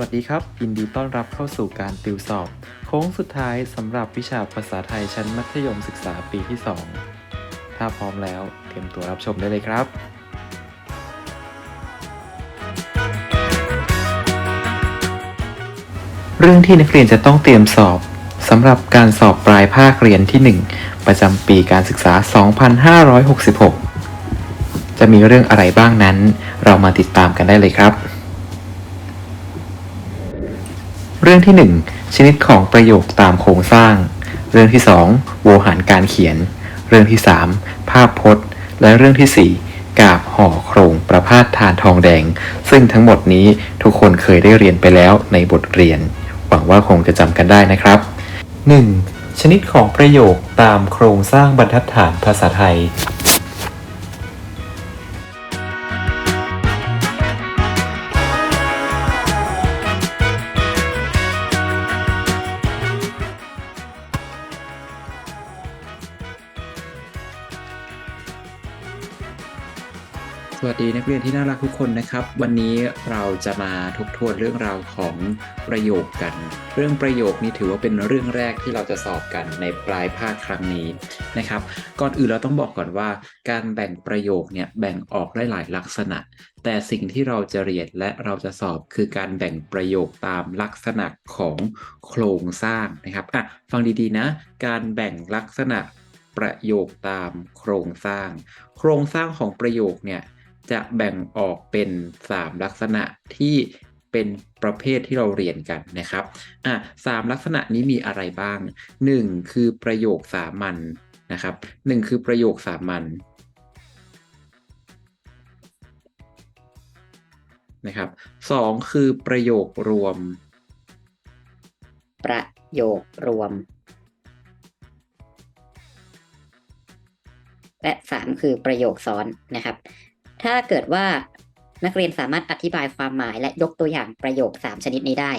วัสดีครับ ยินดีต้อนรับเข้าสู่การติวสอบ โค้งสุดท้ายสำหรับวิชาภาษาไทยชั้นมัธยมศึกษาปีที่ 2 ถ้าพร้อมแล้ว เตรียมตัวรับชมได้เลยครับเรื่องที่นักเรียนจะต้องเตรียมสอบสำหรับการสอบปลายภาคเรียนที่ 1 ประจำปีการศึกษา 2566 จะมีเรื่องอะไรบ้างนั้น เรามาติดตามกันได้เลยครับ เรื่องที่ 1 ชนิดของประโยคตามโครงสร้าง เรื่องที่ 2 โวหารการเขียน เรื่องที่ 3 ภาพพจน์ และเรื่องที่ 4 กาบห่อโครงประพาสทานทองแดง ซึ่งทั้งหมดนี้ทุกคนเคยได้เรียนไปแล้วในบทเรียน หวังว่าคงจะจำกันได้นะครับ 1. ชนิดของประโยคตามโครงสร้างบรรทัดฐานภาษาไทย เรียนที่น่ารักทุกคนนะครับ วันนี้เราจะมาทบทวนเรื่องราวของประโยคกัน เรื่องประโยคนี้ถือว่าเป็นเรื่องแรกที่เราจะสอบกันในปลายภาคครั้งนี้นะครับ ก่อนอื่นเราต้องบอกก่อนว่า การแบ่งประโยคเนี่ยแบ่งออกได้หลายลักษณะ แต่สิ่งที่เราจะเรียนและเราจะสอบคือการแบ่งประโยคตามลักษณะของโครงสร้างนะครับอะฟังดีๆนะ การแบ่งลักษณะประโยคตามโครงสร้าง โครงสร้างของประโยคเนี่ย จะแบ่งออกเป็น 3 ลักษณะที่เป็นประเภทที่เราเรียนกันนะครับอะสามลักษณะนี้มีอะไรบ้าง 1 คือประโยคสามัญนะครับ 1 คือประโยคสามัญนะครับสองคือประโยครวม ประโยครวม และสามคือประโยคซ้อนนะครับ ถ้าเกิดว่านักเรียนสามารถอธิบายความหมายและยกตัวอย่างประโยค 3 ชนิดนี้ได้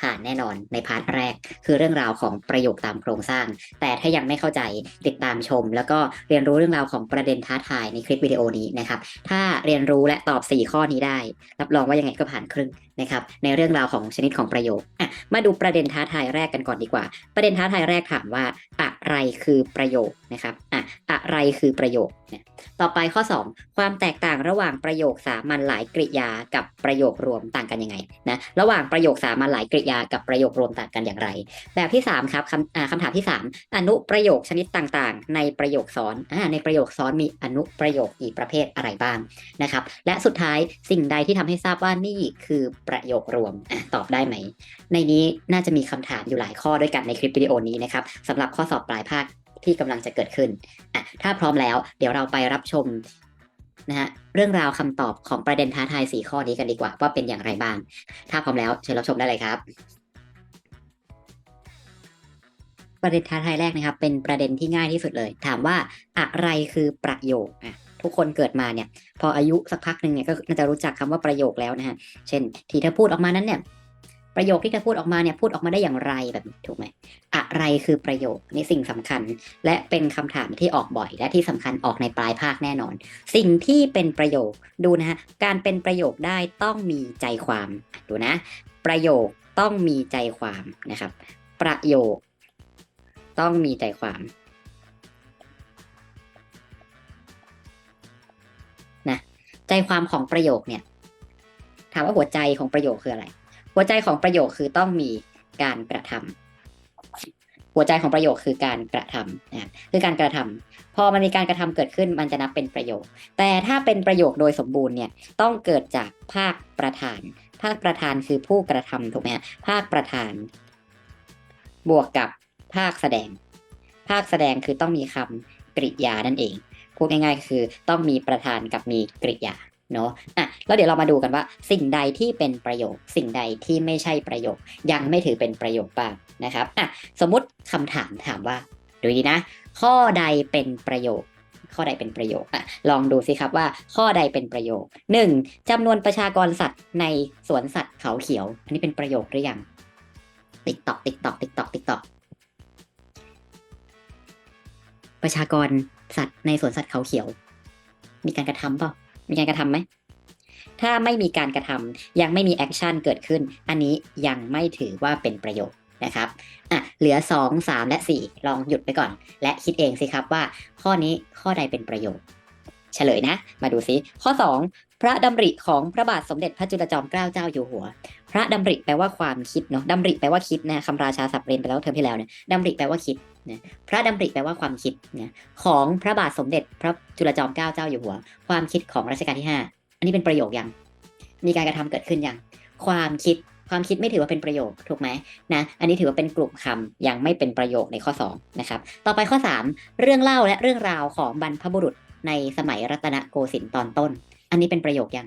ผ่านแน่นอนในพาร์ทแรก คือเรื่องราวของประโยคตามโครงสร้าง แต่ถ้ายังไม่เข้าใจติดตามชม แล้วก็เรียนรู้เรื่องราวของประเด็นท้าทายในคลิปวิดีโอนี้นะครับ ถ้าเรียนรู้และตอบ 4 ข้อนี้ได้ รับรองว่ายังไงก็ผ่านครึ่ง นะครับในเรื่องราวของชนิดของประโยคอะมาดูประเด็นท้าทายแรกกันก่อนดีกว่า ประเด็นท้าทายแรกถามว่าอะไรคือประโยคนะครับอะอะไรคือประโยคเนี่ยต่อไปข้อ 2 ความแตกต่างระหว่างประโยคสามัญหลายกริยากับประโยครวมต่างกันยังไงนะระหว่างประโยคสามัญหลายกริยากับประโยครวมต่างกันอย่างไร แบบที่ 3 ครับคำคำถามที่ 3 อนุประโยคชนิดต่างๆ ในประโยคซ้อนอ่าในประโยคซ้อนมีอนุประโยคกี่ประเภทอะไรบ้างนะครับและสุดท้ายสิ่งใดที่ทำให้ทราบว่านี่คือประโยครวมอตอบได้ไหม ในนี้น่าจะมีคำถามอยู่หลายข้อด้วยกันในคลิปวิดีโอนี้นะครับสำหรับข้อสอบปลายภาคที่กำลังจะเกิดขึ้นอะถ้าพร้อมแล้วเดี๋ยวเราไปรับชมนะฮะเรื่องราวคำตอบของประเด็นท้าทาย4ข้อนี้กันดีกว่า ว่าเป็นอย่างไรบ้าง ถ้าพร้อมแล้วเชิญรับชมได้เลยครับประเด็นท้าทายแรกนะครับ เป็นประเด็นที่ง่ายที่สุดเลย ถามว่าอะไรคือประโยคอะ ทุกคนเกิดมาเนี่ย พออายุสักพักหนึ่งเนี่ยก็น่าจะรู้จักคำว่าประโยคแล้วนะฮะ เช่น ที่เธอพูดออกมานั้นเนี่ย ประโยคที่เธอพูดออกมาเนี่ยพูดออกมาได้อย่างไรแบบถูกไหมอะไรคือประโยคนี่สิ่งสำคัญ และเป็นคำถามที่ออกบ่อย และที่สำคัญออกในปลายภาคแน่นอน สิ่งที่เป็นประโยคดูนะฮะการเป็นประโยคได้ต้องมีใจความดูนะ ประโยคต้องมีใจความนะครับ ประโยคต้องมีใจความ ใจความของประโยคเนี่ย ถามว่าหัวใจของประโยคคืออะไร หัวใจของประโยคคือต้องมีการกระทำหัวใจของประโยคคือการกระทำนะคือการกระทำพอมันมีการกระทำเกิดขึ้นมันจะนับเป็นประโยค แต่ถ้าเป็นประโยคโดยสมบูรณ์เนี่ยต้องเกิดจากภาคประธาน ภาคประธานคือผู้กระทำถูกไหมภาคประธาน บวกกับภาคแสดง ภาคแสดงคือต้องมีคำกริยานั่นเอง พูดง่ายๆ คือต้องมีประธานกับมีกริยาเนาะอะแล้วเดี๋ยวเรามาดูกันว่า สิ่งใดที่เป็นประโยค สิ่งใดที่ไม่ใช่ประโยค ยังไม่ถือเป็นประโยคบ้างนะครับอะสมมติคำถามถามว่า ดูดีนะ ข้อใดเป็นประโยค ข้อใดเป็นประโยคอะลองดูสิครับว่า ข้อใดเป็นประโยค 1. จำนวนประชากรสัตว์ในสวนสัตว์เขาเขียว อันนี้เป็นประโยคหรือยัง ติ๊กตอกติ๊กตอกติ๊กตอกติ๊กตอกประชากร สัตว์ในสวนสัตว์เขาเขียว มีการกระทำเปล่ามีการกระทำไหมถ้าไม่มีการกระทำยังไม่มีแอคชั่นเกิดขึ้น อันนี้ยังไม่ถือว่าเป็นประโยคนะครับอะเหลือ 2 3 และ 4 ลองหยุดไปก่อน และคิดเองสิครับว่า ข้อนี้ข้อใดเป็นประโยคเฉลยนะ มาดูซิข้อ 2 พระดำริของพระบาทสมเด็จพระจุลจอมเกล้าเจ้าอยู่หัว พระดำริแปลว่าความคิดเนาะดำริแปลว่าคิดนะคำราชาศัพท์เรียนไปแล้วเทอมที่แล้วเนี่ยดำริแปลว่าคิดนะพระดำริแปลว่าความคิดนะของพระบาทสมเด็จพระจุลจอมเกล้าเจ้าอยู่หัว ความคิดของรัชกาลที่ 5 อันนี้เป็นประโยคยัง มีการกระทำเกิดขึ้นยัง ความคิดความคิดไม่ถือว่าเป็นประโยคถูกไหมนะ อันนี้ถือว่าเป็นกลุ่มคำยังไม่เป็นประโยคในข้อ2นะครับ ต่อไปข้อ 3 เรื่องเล่าและเรื่องราวของบรรพบุรุษในสมัยรัตนโกสินทร์ตอนต้น อันนี้เป็นประโยคยัง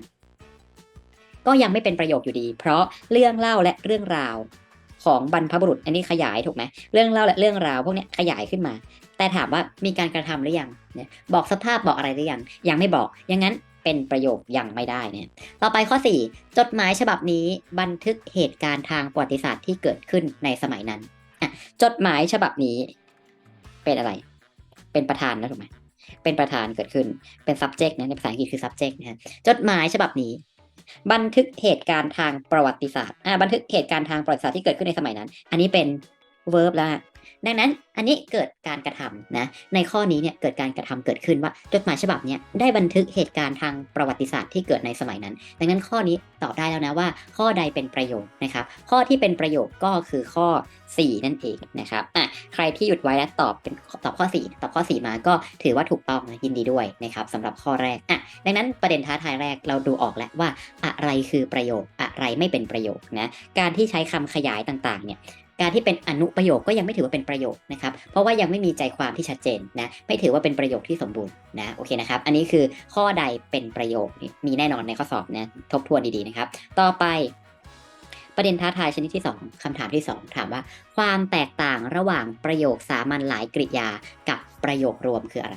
ก็ยังไม่เป็นประโยคอยู่ดี เพราะเรื่องเล่าและเรื่องราวของบรรพบุรุษ อันนี้ขยายถูกไหมเรื่องเล่าและเรื่องราวพวกนี้ขยายขึ้นมา แต่ถามว่ามีการกระทำหรือยังเนี่ยบอกสภาพบอกอะไรหรือยังยังไม่บอกอย่างนั้นเป็นประโยคยังไม่ได้เนี่ยต่อไปข้อ 4 จดหมายฉบับนี้บันทึกเหตุการณ์ทางประวัติศาสตร์ที่เกิดขึ้นในสมัยนั้นจดหมายฉบับนี้ เป็นอะไร เป็นประธานนะถูกไหม เป็นประธานเกิดขึ้นเป็น subject นะในภาษาอังกฤษคือ subject นะฮะจดหมายฉบับนี้ บันทึกเหตุการณ์ทางประวัติศาสตร์อ่าบันทึกเหตุการณ์ทางประวัติศาสตร์ที่เกิดขึ้นในสมัยนั้น อันนี้เป็น verb แล้ว ดังนั้นอันนี้เกิดการกระทำนะในข้อนี้เนี่ยเกิดการกระทำเกิดขึ้นว่าจดหมายฉบับนี้ได้บันทึกเหตุการณ์ทางประวัติศาสตร์ที่เกิดในสมัยนั้น ดังนั้นข้อนี้ตอบได้แล้วนะว่า ข้อใดเป็นประโยคนะครับข้อที่เป็นประโยคก็คือข้อ 4 นั่นเองนะครับอะใครที่หยุดไว้และตอบเป็นตอบข้อ 4 ตอบข้อ 4 มาก็ถือว่าถูกต้องนะยินดีด้วยนะครับสำหรับข้อแรกอะดังนั้นประเด็นท้าทายแรกเราดูออกแล้วว่า อะไรคือประโยคอะไรไม่เป็นประโยคนะการที่ใช้คำขยายต่างๆเนี่ย การที่เป็นอนุประโยคก็ยังไม่ถือว่าเป็นประโยคนะครับเพราะว่ายังไม่มีใจความที่ชัดเจนนะไม่ถือว่าเป็นประโยคที่สมบูรณ์นะโอเคนะครับ อันนี้คือข้อใดเป็นประโยคมีแน่นอนในข้อสอบนะทบทวนดีๆนะครับ ต่อไปประเด็นท้าทายชนิดที่ 2คำถามที่ 2 ถามว่า ความแตกต่างระหว่างประโยคสามัญหลายกริยากับประโยครวมคืออะไร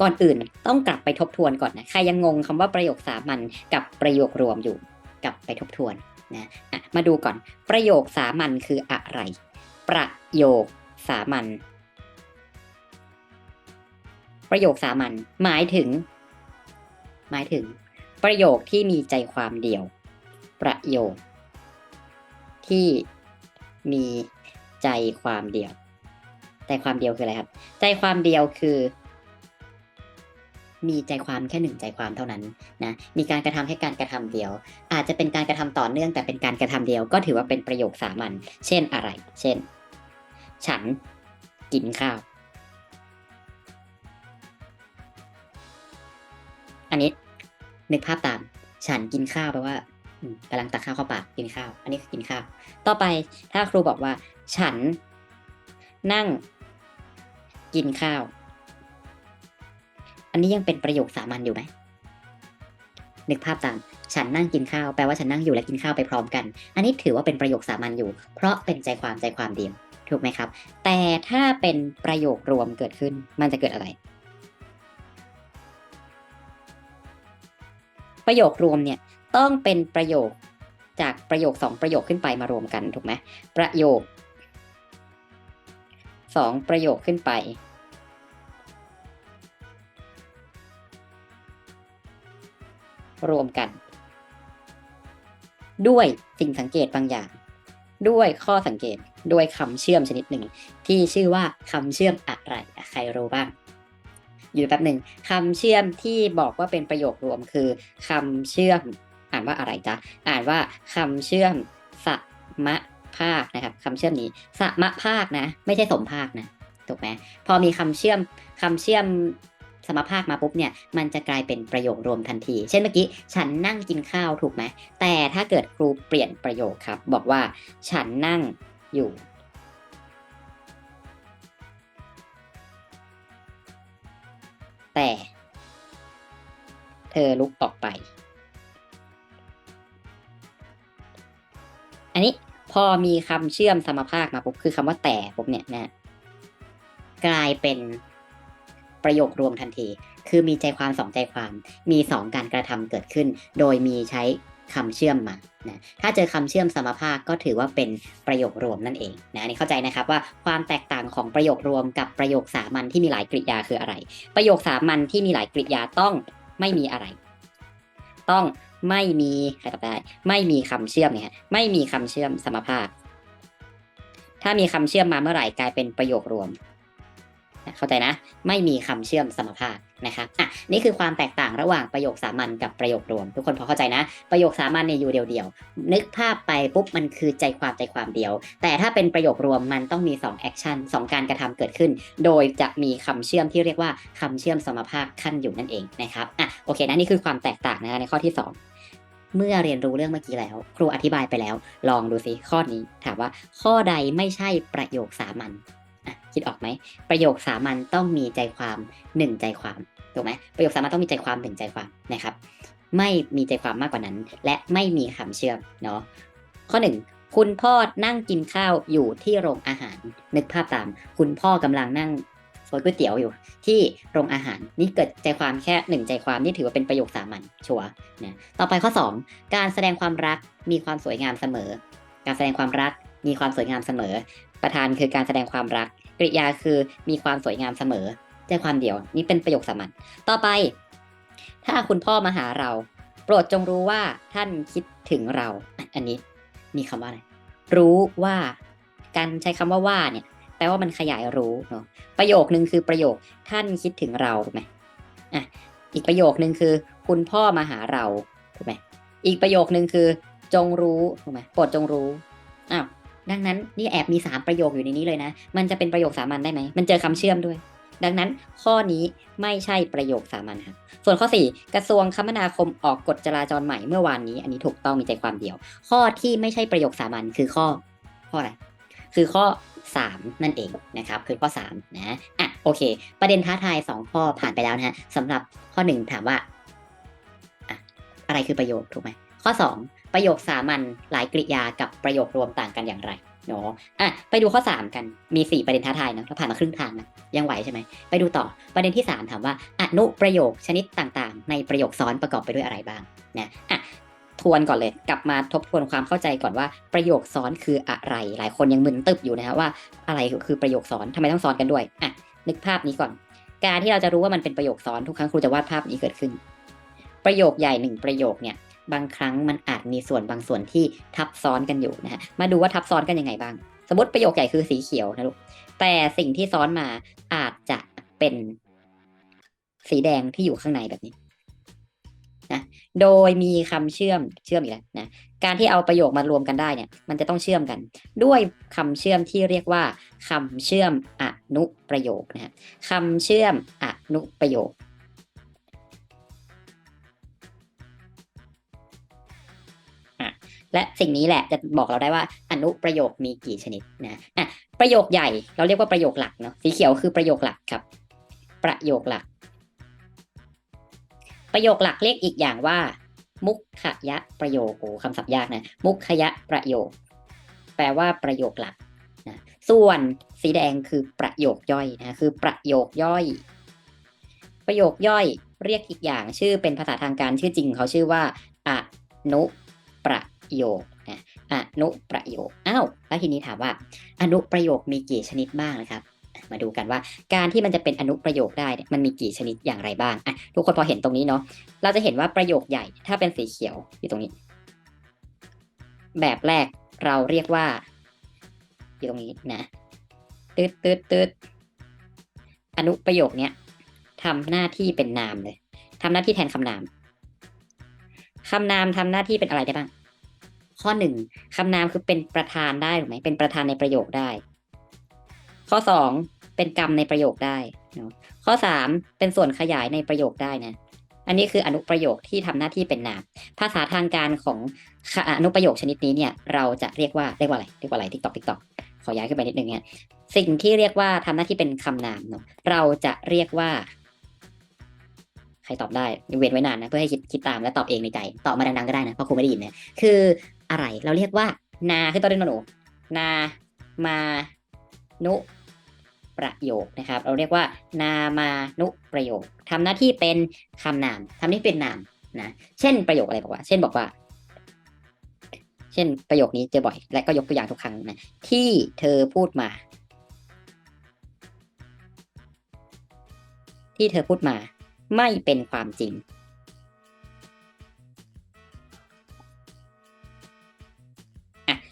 ก่อนอื่นต้องกลับไปทบทวนก่อนนะ ใครยังงงคำว่าประโยคสามัญกับประโยครวมอยู่ กลับไปทบทวน นะมาดูก่อน ประโยคสามัญคืออะไร ประโยคสามัญประโยคสามัญหมายถึง หมายถึง ประโยคที่มีใจความเดียว ประโยค ที่มีใจความเดียว ใจความเดียวคืออะไรครับ ใจความเดียวคือ มีใจความแค่หนึ่งใจความเท่านั้นนะมีการกระทำแค่การกระทำเดียว อาจจะเป็นการกระทำต่อเนื่องแต่เป็นการกระทำเดียว ก็ถือว่าเป็นประโยคสามัญเช่นอะไร เช่น ฉันกินข้าว อันนี้นึกภาพตาม ฉันกินข้าวแปลว่ากำลังตักข้าวเข้าปากกินข้าว อันนี้คือกินข้าว ต่อไปถ้าครูบอกว่า ฉัน นั่ง กินข้าว อันนี้ยังเป็นประโยคสามัญอยู่ไหมนึกภาพตาม ฉันนั่งกินข้าวแปลว่าฉันนั่งอยู่และกินข้าวไปพร้อมกัน อันนี้ถือว่าเป็นประโยคสามัญอยู่ เพราะเป็นใจความใจความเดียวถูกไหมครับ แต่ถ้าเป็นประโยครวมเกิดขึ้น มันจะเกิดอะไร ประโยครวมเนี่ยต้องเป็นประโยคจากประโยคสองประโยคขึ้นไปมารวมกันถูกไหมประโยคสองประโยคขึ้นไป รวมกัน ด้วยสิ่งสังเกตบางอย่าง ด้วยข้อสังเกตด้วยคำเชื่อมชนิดหนึ่ง ที่ชื่อว่าคำเชื่อมอะไรใครรู้บ้าง อยู่แป๊บหนึ่งคำเชื่อมที่บอกว่าเป็นประโยครวมคือคำเชื่อมอ่านว่าอะไรจ๊ะอ่านว่าคำเชื่อมสมะภาคนะครับคำเชื่อมนี้สมะภาคนะ ไม่ใช่สมภาคนะถูกไหมพอมีคำเชื่อมคำเชื่อม สมภาคมาปุ๊บเนี่ยมันจะกลายเป็นประโยครวมทันที เช่นเมื่อกี้ฉันนั่งกินข้าวถูกไหมแต่ถ้าเกิดครูเปลี่ยนประโยคครับ บอกว่า ฉันนั่งอยู่แต่ เธอลุกออกไป อันนี้พอมีคำเชื่อมสมภาคมาปุ๊บคือคำว่าแต่ปุ๊บเนี่ยนะ กลายเป็น ประโยครวมทันที คือมีใจความสองใจความ มีสองการกระทำเกิดขึ้น โดยมีใช้คำเชื่อมมานะถ้าเจอคำเชื่อมสมภาคก็ถือว่าเป็นประโยครวมนั่นเองนะอันนี้เข้าใจนะครับว่าความแตกต่างของประโยครวมกับประโยคสามัญที่มีหลายกริยาคืออะไร ประโยคสามัญที่มีหลายกริยาต้องไม่มีอะไร ต้องไม่มีใครตอบได้ ไม่มีคำเชื่อมเนี่ยไม่มีคำเชื่อมสมภาค ถ้ามีคำเชื่อมมาเมื่อไหร่กลายเป็นประโยครวม เข้าใจนะ ไม่มีคำเชื่อมสมภาคนะครับอะนี่คือความแตกต่างระหว่างประโยคสามัญกับประโยครวม ทุกคนพอเข้าใจนะ ประโยคสามัญเนี่ยอยู่เดียวๆนึกภาพไปปุ๊บมันคือใจความใจความเดียว แต่ถ้าเป็นประโยครวมมันต้องมี2แอคชั่นสองการกระทำเกิดขึ้น โดยจะมีคำเชื่อมที่เรียกว่าคำเชื่อมสมภาคขั้นอยู่นั่นเองนะครับอะโอเคนะนี่คือความแตกต่างนะในข้อที่สองเมื่อเรียนรู้เรื่องเมื่อกี้แล้ว ครูอธิบายไปแล้ว ลองดูสิข้อนี้ถามว่า ข้อใดไม่ใช่ประโยคสามัญ อะคิดออกไหม ประโยคสามัญต้องมีใจความหนึ่งใจความถูกไหมประโยคสามัญต้องมีใจความหนึ่งใจความนะครับ ไม่มีใจความมากกว่านั้น และไม่มีคำเชื่อมเนาะข้อหนึ่งคุณพ่อนั่งกินข้าวอยู่ที่โรงอาหาร นึกภาพตาม คุณพ่อกำลังนั่งซดก๋วยเตี๋ยวอยู่ ที่โรงอาหารนี่เกิดใจความแค่หนึ่งใจความนี่ถือว่าเป็นประโยคสามัญชัวนะต่อไปข้อ 2 การแสดงความรักมีความสวยงามเสมอ การแสดงความรักมีความสวยงามเสมอ ประธานคือการแสดงความรัก กริยาคือมีความสวยงามเสมอใจความเดียว นี่เป็นประโยคสามัญต่อไป ถ้าคุณพ่อมาหาเรา โปรดจงรู้ว่าท่านคิดถึงเรา อันนี้มีคำว่าอะไรรู้ว่า การใช้คำว่าว่าเนี่ยแปลว่ามันขยายรู้เนาะประโยคนึงคือประโยคท่านคิดถึงเราถูกไหมอะอีกประโยคนึงคือ คุณพ่อมาหาเราถูกไหมอีกประโยคนึงคือ จงรู้ถูกไหมโปรดจงรู้อ้าว ดังนั้นนี่แอบมี 3 ประโยคอยู่ในนี้เลยนะ มันจะเป็นประโยคสามัญได้ไหม มันเจอคำเชื่อมด้วย ดังนั้นข้อนี้ไม่ใช่ประโยคสามัญครับ ส่วนข้อ 4 กระทรวงคมนาคมออกกฎจราจรใหม่เมื่อวานนี้ อันนี้ถูกต้องมีใจความเดียว ข้อที่ไม่ใช่ประโยคสามัญคือข้อ ข้ออะไร คือข้อ 3 นั่นเองนะครับ คือข้อ3นะอะโอเค ประเด็นท้าทาย 2 ข้อผ่านไปแล้วนะฮะสำหรับข้อ 1 ถามว่าอะอะไรคือประโยคถูกไหมข้อ 2 ประโยคสามัญหลายกริยากับประโยครวมต่างกันอย่างไรเนาะอะไปดูข้อ 3 กันมี 4 ประเด็นท้าทายเนาะเราผ่านมาครึ่งทางนะยังไหวใช่ไหมไปดูต่อประเด็นที่ 3 ถามว่าอนุประโยคชนิดต่างๆ ในประโยคซ้อนประกอบไปด้วยอะไรบ้างนะอะทวนก่อนเลยกลับมาทบทวนความเข้าใจก่อนว่าประโยคซ้อนคืออะไร หลายคนยังมึนตึบอยู่นะฮะว่าอะไรคือประโยคซ้อนทำไมต้องซ้อนกันด้วยอะนึกภาพนี้ก่อน การที่เราจะรู้ว่ามันเป็นประโยคซ้อนทุกครั้งครูจะวาดภาพนี้เกิดขึ้น ประโยคใหญ่หนึ่งประโยคเนี่ย บางครั้งมันอาจมีส่วนบางส่วนที่ทับซ้อนกันอยู่นะฮะมาดูว่าทับซ้อนกันยังไงบ้าง สมมติประโยคใหญ่คือสีเขียวนะลูกแต่สิ่งที่ซ้อนมาอาจจะเป็นสีแดงที่อยู่ข้างในแบบนี้นะโดยมีคำเชื่อมเชื่อมอีกแล้วนะการที่เอาประโยคมารวมกันได้เนี่ย มันจะต้องเชื่อมกัน ด้วยคำเชื่อมที่เรียกว่าคำเชื่อมอนุประโยคนะฮะคำเชื่อมอนุประโยค และสิ่งนี้แหละจะบอกเราได้ว่าอนุประโยคมีกี่ชนิดนะอะประโยคใหญ่เราเรียกว่าประโยคหลักเนาะสีเขียวคือประโยคหลักครับ ประโยคหลัก ประโยคหลักเรียกอีกอย่างว่า มุขยะประโยคโอ้คำศัพท์ยากนะมุขยะประโยค แปลว่าประโยคหลักนะส่วนสีแดงคือประโยคย่อยนะคือประโยคย่อย ประโยคย่อยเรียกอีกอย่างชื่อเป็นภาษาทางการชื่อจริงของเขาชื่อว่าอนุประ โยคนะอนุประโยคอ้าวแล้วทีนี้ถามว่า อนุประโยคมีกี่ชนิดบ้างนะครับ มาดูกันว่าการที่มันจะเป็นอนุประโยคได้เนี่ยมันมีกี่ชนิดอย่างไรบ้างอะทุกคนพอเห็นตรงนี้เนาะเราจะเห็นว่าประโยคใหญ่ถ้าเป็นสีเขียวอยู่ตรงนี้ แบบแรกเราเรียกว่า อยู่ตรงนี้นะตืดตืดตืดอนุประโยคเนี้ยทำหน้าที่เป็นนามเลยทำหน้าที่แทนคำนามคำนามทำหน้าที่เป็นอะไรได้บ้าง ข้อหนึ่งคำนามคือเป็นประธานได้ถูกไหมเป็นประธานในประโยคได้ ข้อสองเป็นกรรมในประโยคได้นะข้อสามเป็นส่วนขยายในประโยคได้นะอันนี้คืออนุประโยคที่ทำหน้าที่เป็นนาม ภาษาทางการของอนุประโยคชนิดนี้เนี่ย เราจะเรียกว่าเรียกว่าอะไรเรียกว่าอะไรทิกตอกทิกตอกขอย้ายขึ้นไปนิดนึงเนี่ยสิ่งที่เรียกว่าทำหน้าที่เป็นคำนามเนาะเราจะเรียกว่า ใครตอบได้เว้นไว้นานนะเพื่อให้คิดคิดตามและตอบเองในใจ ตอบมาดังๆก็ได้นะเพราะครูไม่ได้ยินเนะคือ อะไร เราเรียกว่า นาคือตัวเด่นหนู นามานุประโยคนะครับ เราเรียกว่า นามานุประโยคทำหน้าที่เป็นคำนามทำหน้าที่เป็นนามนะ เช่นประโยคอะไรบอกว่า เช่นบอกว่า เช่นประโยคนี้เจอบ่อย และก็ยกตัวอย่างทุกครั้งนะ ที่เธอพูดมา ที่เธอพูดมา ไม่เป็นความจริง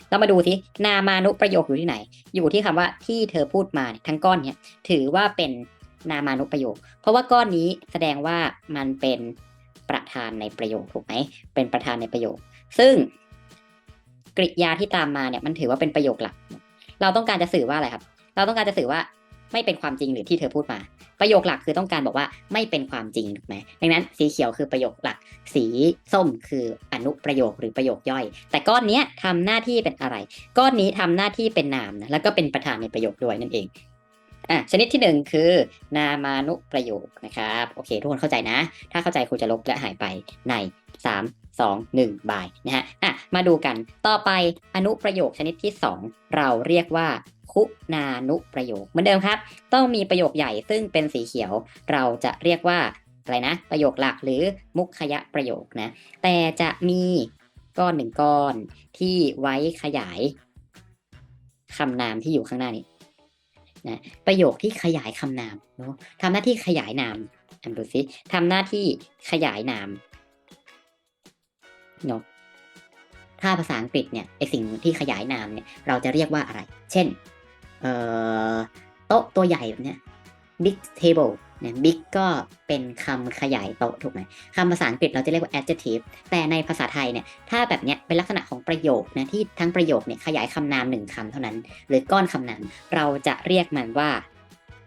เรามาดูสินามานุประโยคอยู่ที่ไหน อยู่ที่คำว่าที่เธอพูดมาเนี่ยทั้งก้อนเนี่ยถือว่าเป็นนามานุประโยค เพราะว่าก้อนนี้แสดงว่ามันเป็นประธานในประโยคถูกไหมเป็นประธานในประโยค ซึ่งกริยาที่ตามมาเนี่ยมันถือว่าเป็นประโยคหลัก เราต้องการจะสื่อว่าอะไรครับ เราต้องการจะสื่อว่าไม่เป็นความจริงหรือที่เธอพูดมา ประโยคหลักคือต้องการบอกว่าไม่เป็นความจริงถูกไหมดังนั้นสีเขียวคือประโยคหลัก สีส้มคืออนุประโยคหรือประโยคย่อย แต่ก้อนนี้ยทำหน้าที่เป็นอะไร ก้อนนี้ทำหน้าที่เป็นนามนะแล้วก็เป็นประธานในประโยคด้วยนั่นเองอะชนิดที่หนึ่งคือ นามานุประโยคนะครับโอเค ทุกคนเข้าใจนะ ถ้าเข้าใจครูจะลบและหายไปใน 3 2 1บายนะฮะอะมาดูกันต่อไปอนุประโยคชนิดที่ 2 เราเรียกว่า คุนานุประโยคเหมือนเดิมครับ ต้องมีประโยคใหญ่ซึ่งเป็นสีเขียว เราจะเรียกว่าอะไรนะ ประโยคหลักหรือมุขยะประโยคนะ แต่จะมีก้อนหนึ่งก้อนที่ไว้ขยายคำนามที่อยู่ข้างหน้านี้นะประโยคที่ขยายคำนามเนาะทำหน้าที่ขยายนามอ่านดูสิทำหน้าที่ขยายนามเนาะถ้าภาษาอังกฤษเนี่ยไอสิ่งที่ขยายนามเนี่ยเราจะเรียกว่าอะไร เช่น โต๊ะตัวใหญ่แบบเนี้ย big table เนี่ย big ก็เป็นคำขยายโต๊ะถูกไหมคำภาษาอังกฤษเราจะเรียกว่า adjective แต่ในภาษาไทยเนี่ย ถ้าแบบเนี้ยเป็นลักษณะของประโยคนะที่ทั้งประโยคเนี่ยขยายคำนามหนึ่งคำเท่านั้น หรือก้อนคำนามเราจะเรียกมันว่า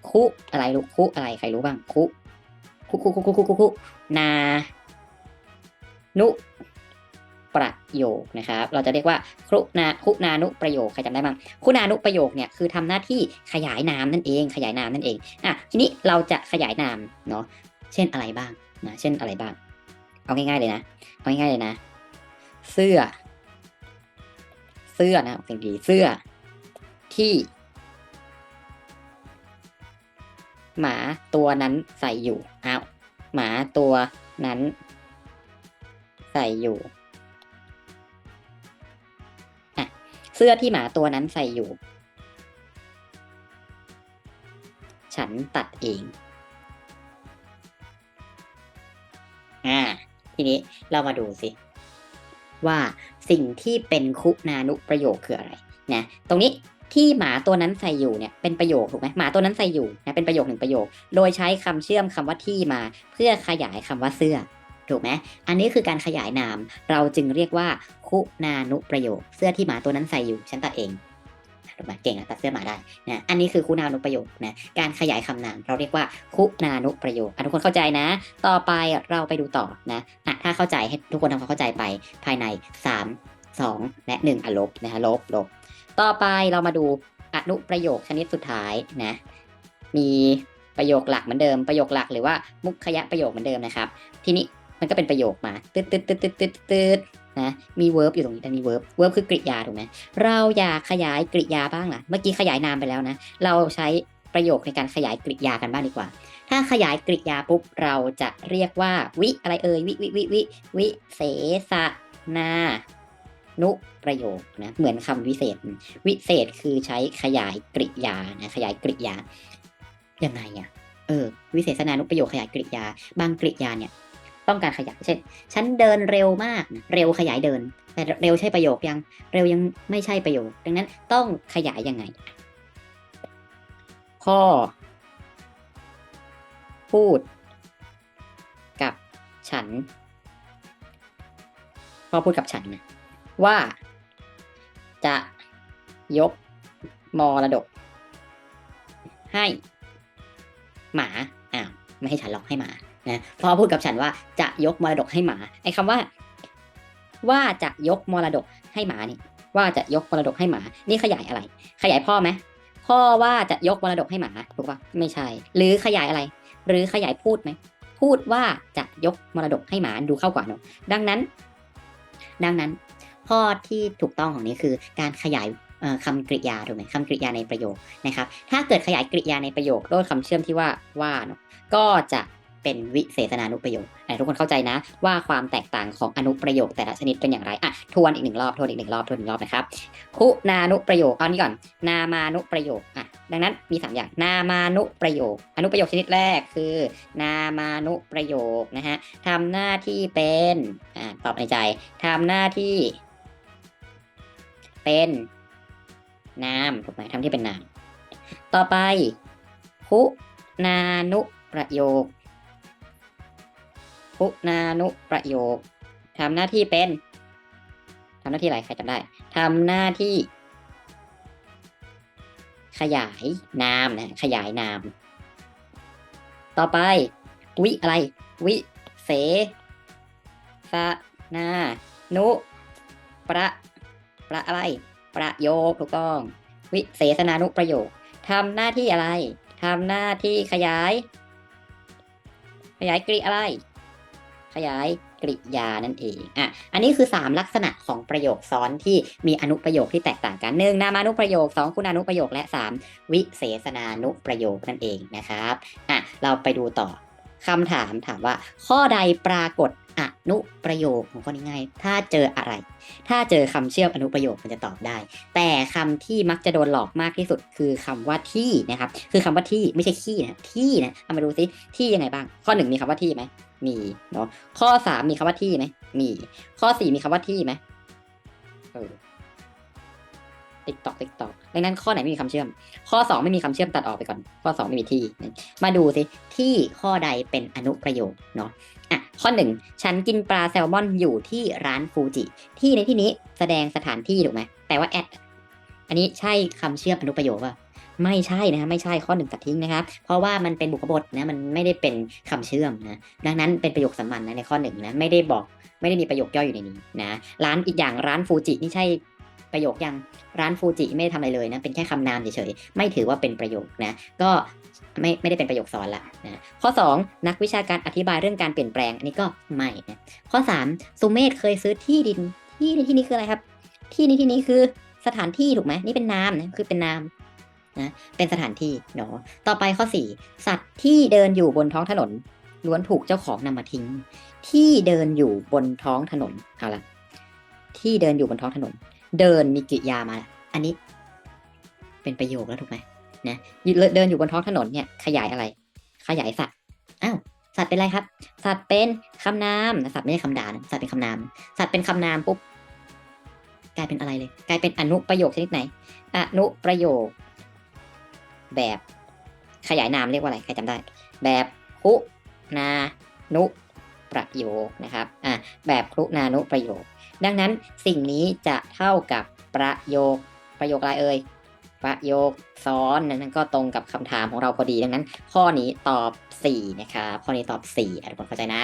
คุอะไรลูกคุอะไรใครรู้บ้างคุคุคุคุคุคุคุคุนา นุ ประโยคนะครับ เราจะเรียกว่าคุนาคุนานุประโยคใครจำได้บ้างคุนานุประโยคเนี่ยคือทำหน้าที่ขยายนามนั่นเอง ขยายนามนั่นเองอะทีนี้เราจะขยายนามเนาะเช่นอะไรบ้างนะเช่นอะไรบ้าง เอาง่ายๆเลยนะเอาง่ายๆเลยนะ เสื้อ เสื้อนะสิ่งดีเสื้อที่ หมาตัวนั้นใส่อยู่อ้าวหมาตัวนั้น ใส่อยู่ เสื้อที่หมาตัวนั้นใส่อยู่ ฉันตัดเอง อ่า ทีนี้เรามาดูสิ ว่าสิ่งที่เป็นคุณานุประโยคคืออะไรนะตรงนี้ที่หมาตัวนั้นใส่อยู่เนี่ยเป็นประโยคถูกไหมหมาตัวนั้นใส่อยู่นะเป็นประโยคหนึ่งประโยค โดยใช้คำเชื่อมคำว่าที่มา เพื่อขยายคำว่าเสื้อ ถูกไหมอันนี้คือการขยายนาม เราจึงเรียกว่าคุณานุประโยค เสื้อที่หมาตัวนั้นใส่อยู่ฉันตัดเองถูกไหมเก่งอะตัดเสื้อหมาได้นะอันนี้คือคุณานุประโยคนะการขยายคำนามเราเรียกว่าคุณานุประโยคทุกคนเข้าใจนะ ต่อไปเราไปดูต่อนะอะถ้าเข้าใจให้ทุกคนทำความเข้าใจไปภายใน 3 2 และ 1อะลบนะฮะลบลบต่อไปเรามาดูอนุประโยคชนิดสุดท้ายนะมีประโยคหลักเหมือนเดิมประโยคหลักหรือว่ามุขยะประโยคเหมือนเดิมนะครับ ทีนี้ มันก็เป็นประโยคมาตืดตืดตืดตืดตืดตืดนะมี verb อยู่ตรงนี้แต่มี verb verb คือกริยาถูกไหมเราอยากขยายกริยาบ้างล่ะเมื่อกี้ขยายนามไปแล้วนะ เราใช้ประโยคในการขยายกริยากันบ้างดีกว่า ถ้าขยายกริยาปุ๊บเราจะเรียกว่าวิอะไรเอ่ยวิวิวิวิวิเสสนานุประโยคนะเหมือนคำวิเศษ วิเศษคือใช้ขยายกริยานะขยายกริยายังไงอะเออวิเศษนานุประโยคขยายกริยา บางกริยาเนี่ย ต้องการขยายเช่น ฉันเดินเร็วมากนะเร็วขยายเดิน แต่เร็วใช่ประโยคยัง เร็วยังไม่ใช่ประโยค ดังนั้นต้องขยายยังไง พ่อ พูด กับฉัน พ่อพูดกับฉันนะว่า จะยกมรดก ให้ หมา อ้าว ไม่ให้ฉันหรอกให้หมา นะพ่อพูดกับฉันว่าจะยกมรดกให้หมา ไอ้คำว่า ว่าจะยกมรดกให้หมานี่ ว่าจะยกมรดกให้หมา นี่ขยายอะไร ขยายพ่อไหมพ่อว่าจะยกมรดกให้หมาถูกปะไม่ใช่ หรือขยายอะไร หรือขยายพูดไหมพูดว่าจะยกมรดกให้หมาดูเข้ากว่าเนอะดังนั้น ดังนั้นข้อที่ถูกต้องของนี้คือการขยายเอ่อคำกริยาถูกไหมคำกริยาในประโยคนะครับ ถ้าเกิดขยายกริยาในประโยคด้วยคำเชื่อมที่ว่าว่าเนอะก็จะ เป็นวิเศษนานุประโยคทุกคนเข้าใจนะ ว่าความแตกต่างของอนุประโยคแต่ละชนิดเป็นอย่างไรอะทวนอีกหนึ่งรอบทวนอีกหนึ่งรอบทวนอีกหนึ่งรอบนะครับคุณานุประโยคเอานี้ก่อน นามานุประโยคอะดังนั้นมีสามอย่าง นามานุประโยค อนุประโยคชนิดแรกคือ นามานุประโยคนะฮะทำหน้าที่เป็นอ่าตอบในใจทำหน้าที่ เป็นนามถูกไหมทำที่เป็นนามต่อไปคุณานุประโยค คุณานุประโยคทำหน้าที่เป็นทำหน้าที่อะไรใครจำได้ทำหน้าที่ ขยายนามนะ ขยายนาม ต่อไป วิอะไร วิเสสนานุ ประประอะไร ประโยคถูกต้อง วิเสสนานุประโยคทำหน้าที่อะไรทำหน้าที่ขยาย ขยายกริอะไร ขยายกริยานั่นเองอะอันนี้คือ 3 ลักษณะของประโยคซ้อนที่มีอนุประโยคที่แตกต่างกันหนึ่งนามานุประโยค 2 คุณานุประโยคและ 3 วิเสสนานุประโยคนั่นเองนะครับอะเราไปดูต่อคำถามถามว่า ข้อใดปรากฏอนุประโยคของข้อนี้ง่ายถ้าเจออะไร ถ้าเจอคำเชื่อมอนุประโยคมันจะตอบได้ แต่คำที่มักจะโดนหลอกมากที่สุดคือคำว่าที่นะครับ คือคำว่าที่ไม่ใช่ขี้นะ ที่นะเอามาดูซิที่ยังไงบ้าง ข้อหนึ่งมีคำว่าที่ไหม มีเนาะข้อสามมีคำว่าที่ไหมมี ข้อสี่มีคำว่าที่ไหมเออติ๊กตอกติ๊กตอกดังนั้นข้อไหนไม่มีคำเชื่อม ข้อสองไม่มีคำเชื่อมตัดออกไปก่อน ข้อสองไม่มีที่ มาดูสิที่ข้อใดเป็นอนุประโยคเนาะอะข้อหนึ่งฉันกินปลาแซลมอนอยู่ที่ร้านฟูจิ ที่ในที่นี้แสดงสถานที่ถูกไหมแต่ว่าแอดอันนี้ใช่คำเชื่อมอนุประโยคป่ะ ไม่ใช่นะฮะไม่ใช่ข้อหนึ่งตัดทิ้งนะครับ เพราะว่ามันเป็นบุคบทนะมันไม่ได้เป็นคำเชื่อมนะดังนั้นเป็นประโยคสามัญนะในข้อหนึ่งนะไม่ได้บอกไม่ได้มีประโยคย่อยอยู่ในนี้นะร้านอีกอย่างร้านฟูจินี่ใช่ประโยคยังร้านฟูจิไม่ได้ทำอะไรเลยนะเป็นแค่คำนามเฉยๆไม่ถือว่าเป็นประโยคนะก็ไม่ไม่ได้เป็นประโยคซ้อนละนะข้อ 2 นักวิชาการอธิบายเรื่องการเปลี่ยนแปลงอันนี้ก็ไม่นะข้อ 3 สุเมธเคยซื้อที่ดินที่ในที่นี้คืออะไรครับ ที่ในที่นี้คือสถานที่ถูกไหมนี่เป็นนามนะคือเป็นนาม นะเป็นสถานที่เนาะต่อไปข้อ 4 สัตว์ที่เดินอยู่บนท้องถนนล้วนถูกเจ้าของนำมาทิ้ง ที่เดินอยู่บนท้องถนนเอาละที่เดินอยู่บนท้องถนน เดินมีกริยามา อันนี้ เป็นประโยคแล้วถูกไหมนะเดินอยู่บนท้องถนนเนี่ยขยายอะไร ขยายสัตว์อ้าวสัตว์เป็นอะไรครับ สัตว์เป็นคำนามสัตว์ไม่ใช่คำด่านะสัตว์เป็นคำนาม สัตว์เป็นคำนามปุ๊บกลายเป็นอะไรเลย กลายเป็นอนุประโยคชนิดไหน อนุประโยค แบบขยายนามเรียกว่าอะไรใครจำได้ แบบคุนานุประโยคนะครับอะแบบคุนานุประโยค ดังนั้นสิ่งนี้จะเท่ากับประโยคประโยคอะไรเอ่ยประโยคซ้อนนั้นก็ตรงกับคำถามของเราพอดีดังนั้น ข้อนี้ตอบ 4 นะครับข้อนี้ตอบ4อะทุกคนเข้าใจนะ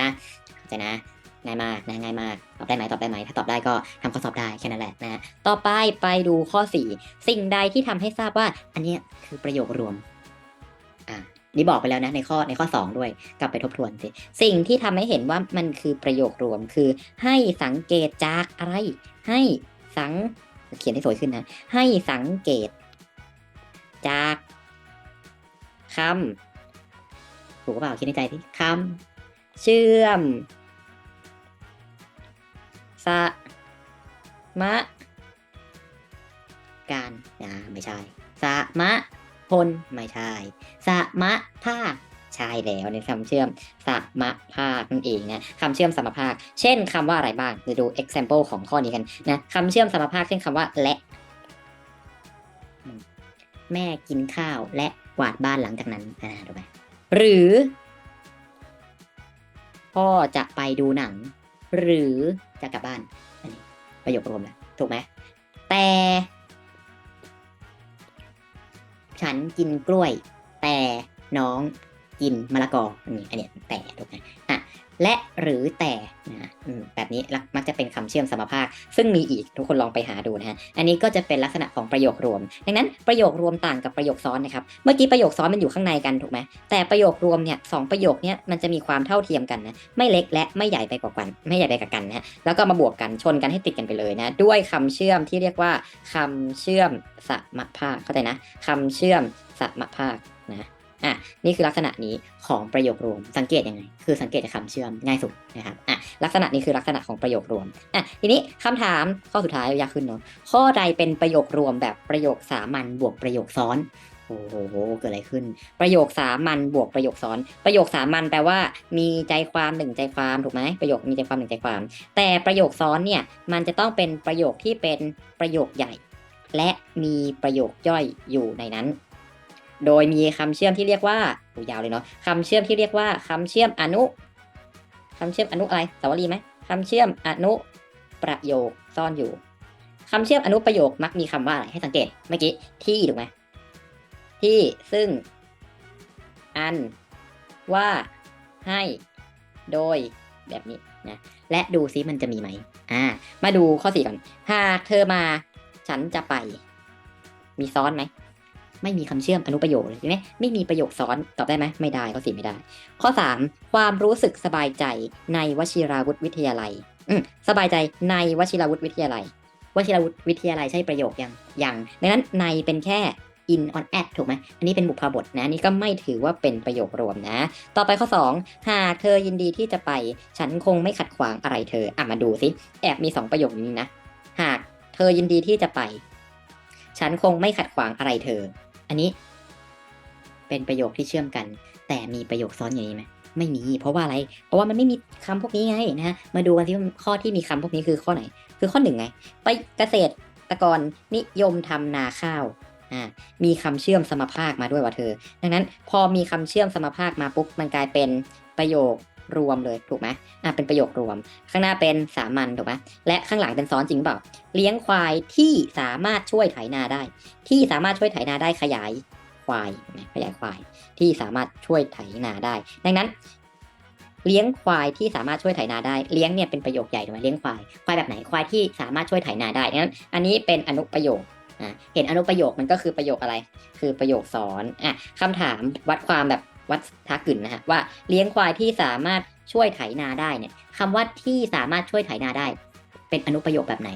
เข้าใจนะ ง่ายมากนะง่ายมากตอบได้ไหมตอบได้ไหมถ้าตอบได้ก็ทำข้อสอบได้แค่นั้นแหละนะต่อไปไปดูข้อ 4 สิ่งใดที่ทำให้ทราบว่า อันนี้คือประโยครวมอ่านี่บอกไปแล้วนะในข้อในข้อ 2 ด้วย กลับไปทบทวนสิสิ่งที่ทำให้เห็นว่ามันคือประโยครวมคือ ให้สังเกตจากอะไร ให้สังเขียนให้สวยขึ้นนะ ให้สังเกต จากคำถูกหรือเปล่าคิดในใจที่คำเชื่อม สะมะ การนะไม่ใช่ สะมะพลไม่ใช่ สะมะภาคใช่แล้วในคำเชื่อมสะมะภาคนั่นเองนะคำเชื่อมสมภาค เช่นคำว่าอะไรบ้างจะดู example ของข้อนี้กันนะคำเชื่อมสมภาคเช่นคำว่าและ แม่กินข้าวและกวาดบ้านหลังจากนั้นอ่าถูกไหมหรือ พ่อจะไปดูหนัง หรือจะกลับบ้านอันนี้ประโยครวมแล้วถูกไหมแต่ ฉันกินกล้วย แต่น้องกินมะละกออันนี้อันเนี้แต่ถูกไหมอะ และหรือแต่นะแบบนี้ลักมักจะเป็นคำเชื่อมสมภาค ซึ่งมีอีกทุกคนลองไปหาดูนะฮะอันนี้ก็จะเป็นลักษณะของประโยครวม ดังนั้นประโยครวมต่างกับประโยคซ้อนนะครับเมื่อกี้ประโยคซ้อนมันอยู่ข้างในกันถูกไหมแต่ประโยครวมเนี่ยสองประโยคเนี่ยมันจะมีความเท่าเทียมกันนะไม่เล็กและไม่ใหญ่ไปกว่ากัน ไม่ใหญ่ไปกว่ากันนะแล้วก็มาบวกกันชนกันให้ติดกันไปเลยนะด้วยคำเชื่อมที่เรียกว่าคำเชื่อมสมภาคเข้าใจนะคำเชื่อมสมภาคนะ อะนี่คือลักษณะนี้ของประโยครวมสังเกตยังไง คือสังเกตจากคำเชื่อมง่ายสุดนะครับอะลักษณะนี้คือลักษณะของประโยครวมอะทีนี้คำถามข้อสุดท้ายยากขึ้นเนาะข้อใดเป็นประโยครวมแบบประโยคสามัญบวกประโยคซ้อนโอ้โหเกิดอะไรขึ้น ประโยคสามัญบวกประโยคซ้อน ประโยคสามัญแปลว่า มีใจความหนึ่งใจความถูกไหมประโยคมีใจความหนึ่งใจความ แต่ประโยคซ้อนเนี่ยมันจะต้องเป็นประโยคที่เป็นประโยคใหญ่ และมีประโยคย่อยอยู่ในนั้น โดยมีคำเชื่อมที่เรียกว่าโอยาวเลยเนาะคำเชื่อมที่เรียกว่าคำเชื่อมอนุคำเชื่อมอนุอะไรสาวรีไหมคำเชื่อมอนุประโยคซ่อนอยู่คำเชื่อมอนุประโยคมักมีคำว่าอะไรให้สังเกตเมื่อกี้ที่ถูกไหมที่ซึ่ง อัน ว่า ให้ โดย แบบนี้นะและดูซิมันจะมีไหมอ่า มาดูข้อสี่ก่อน หากเธอมา ฉันจะไป มีซ้อนไหม ไม่มีคำเชื่อมอนุประโยคเลยใช่ไหมไม่มีประโยคซ้อนตอบได้ไหมไม่ได้ข้อสี่ไม่ได้ ข้อสามความรู้สึกสบายใจในวชิราวุธวิทยาลัยอืมสบายใจในวชิราวุธวิทยาลัยวชิราวุธวิทยาลัยใช่ประโยคยังยังดังนั้นในเป็นแค่ in on at ถูกไหม อันนี้เป็นบุพบทนะอันนี่ก็ไม่ถือว่าเป็นประโยครวมนะ ต่อไปข้อ 2 หากเธอยินดีที่จะไป ฉันคงไม่ขัดขวางอะไรเธอ อะมาดูสิแอบมี 2 ประโยคนี้นะ หากเธอยินดีที่จะไป ฉันคงไม่ขัดขวางอะไรเธอ อันนี้ เป็นประโยคที่เชื่อมกัน แต่มีประโยคซ้อนอย่างนี้ไหมไม่มี เพราะว่าอะไร เพราะว่ามันไม่มีคำพวกนี้ไงนะฮะ มาดูกันที่ข้อที่มีคำพวกนี้คือข้อไหน คือข้อหนึ่งไง ไปเกษตรตะกรนิยมทำนาข้าว อ่า มีคำเชื่อมสมภาคมาด้วยว่าเธอ ดังนั้นพอมีคำเชื่อมสมภาคมาปุ๊บ มันกลายเป็นประโยค รวมเลยถูกไหมอ่าเป็นประโยครวม ข้างหน้าเป็นสามัญถูกไหมและข้างหลังเป็นซ้อนจริงเปล่า เลี้ยงควายที่สามารถช่วยไถนาได้ ที่สามารถช่วยไถนาได้ขยายควายขยายควาย ที่สามารถช่วยไถนาได้ ดังนั้น เลี้ยงควายที่สามารถช่วยไถนาได้ เลี้ยงเนี่ยเป็นประโยคใหญ่ถูกไหมเลี้ยงควาย ควายแบบไหน ควายที่สามารถช่วยไถนาได้ดังนั้น อันนี้เป็นอนุประโยคอะเห็นอนุประโยคมันก็คือประโยคอะไร คือประโยคซ้อนอะคำถามวัดความแบบ วัดทักกึ่นนะฮะว่าเลี้ยงควายที่สามารถช่วยไถนาได้เนี่ยคำว่าที่สามารถช่วยไถนาได้ เป็นอนุประโยคแบบไหน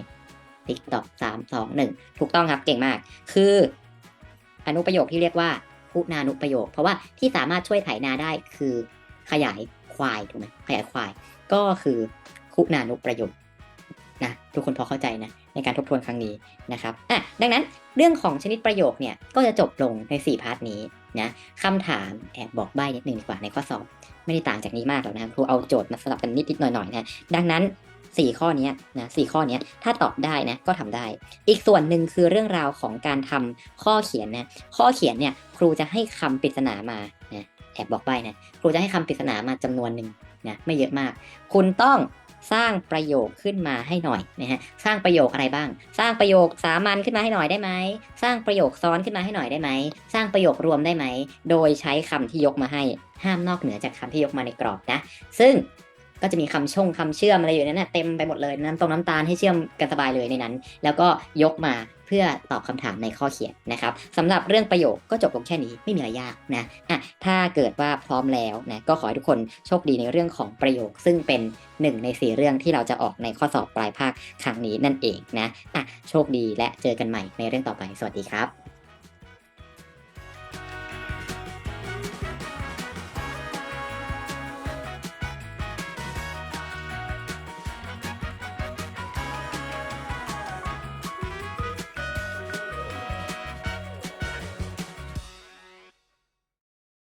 ติ๊กตอกสามสองหนึ่งถูกต้องครับเก่งมาก คือ อนุประโยคที่เรียกว่าคุณานุประโยค เพราะว่าที่สามารถช่วยไถนาได้คือขยายควายถูกไหมขยายควาย ก็คือคุณานุประโยคนะทุกคนพอเข้าใจนะในการทบทวนครั้งนี้นะครับอะดังนั้นเรื่องของชนิดประโยคเนี่ยก็จะจบลงใน 4 พาร์ทนี้ นะคำถามแอบบอกใบ้นิดนึงดีกว่าในข้อสอบไม่ได้ต่างจากนี้มากหรอกนะครับครูเอาโจทย์มาสลับกันนิดๆหน่อยๆนะดังนั้น4ข้อนี้นะสข้อนี้ถ้าตอบได้นะก็ทำได้ อีกส่วนหนึ่งคือเรื่องราวของการทำข้อเขียนนะข้อเขียนเนี่ยครูจะให้คำปริศนามานะแอบบอกใบ้นะครูจะให้คำปริศนามาจำนวนหนึ่งนะไม่เยอะมาก คุณต้อง สร้างประโยคขึ้นมาให้หน่อยนะฮะสร้างประโยคอะไรบ้าง สร้างประโยคสามัญขึ้นมาให้หน่อยได้ไหมสร้างประโยคซ้อนขึ้นมาให้หน่อยได้ไหมสร้างประโยครวมได้ไหมโดยใช้คำที่ยกมาให้ห้ามนอกเหนือจากคำที่ยกมาในกรอบนะ ซึ่ง ก็จะมีคำชงคำเชื่อมอะไรอยู่นั้นนะเต็มไปหมดเลยน้ำตรงน้ำตาลให้เชื่อมกันสบายเลยในนั้น แล้วก็ยกมาเพื่อตอบคำถามในข้อเขียนนะครับสำหรับเรื่องประโยคก็จบลงแค่นี้ไม่มีอะไรยากนะอะถ้าเกิดว่าพร้อมแล้วนะก็ขอให้ทุกคนโชคดีในเรื่องของประโยค ซึ่งเป็นหนึ่งในสี่เรื่องที่เราจะออกในข้อสอบปลายภาคครั้งนี้นั่นเองนะอะโชคดีและเจอกันใหม่ในเรื่องต่อไปสวัสดีครับ